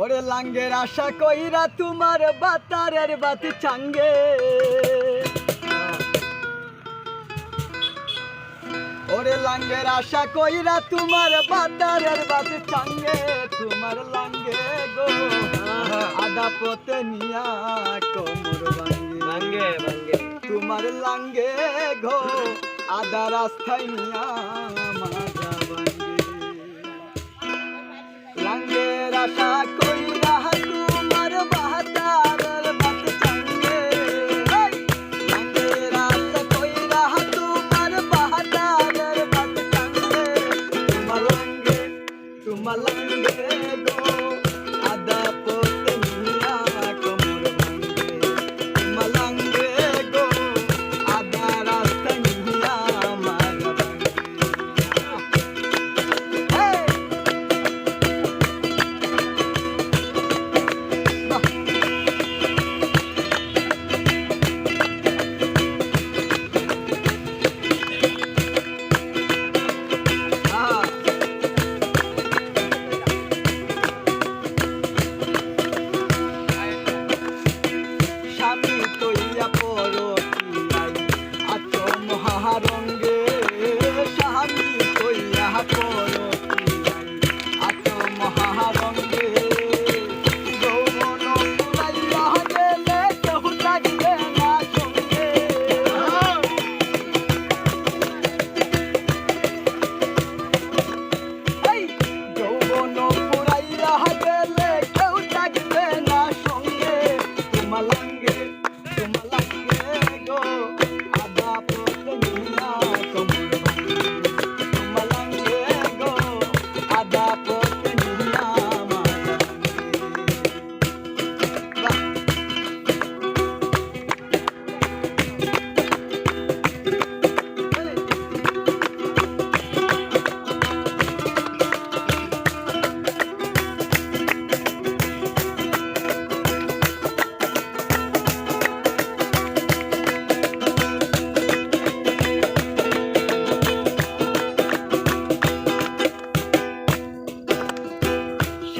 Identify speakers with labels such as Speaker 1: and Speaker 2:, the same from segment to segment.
Speaker 1: ওরে লাঙ্গের আশা কইরা তোমার বাতারের বাতি চাঙ্গে ওরে লাঙ্গের আশা কইরা তোমার বাতারের বাতি চাঙ্গে তোমার লাঙ্গে গো। আদা পথে নিয়া কোমর ভাঙ্গে। তোমার লাঙ্গে গো আদা রাস্তায় নিয়া মাগা I don't know.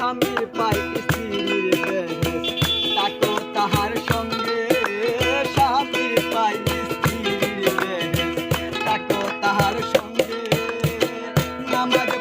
Speaker 1: স্বামীর পাইতে স্ত্রীর বেহেস তাকো তাহার সঙ্গে স্বামীর পাইতে স্ত্রীর বেহেস তাকো তাহার সঙ্গে নামাজ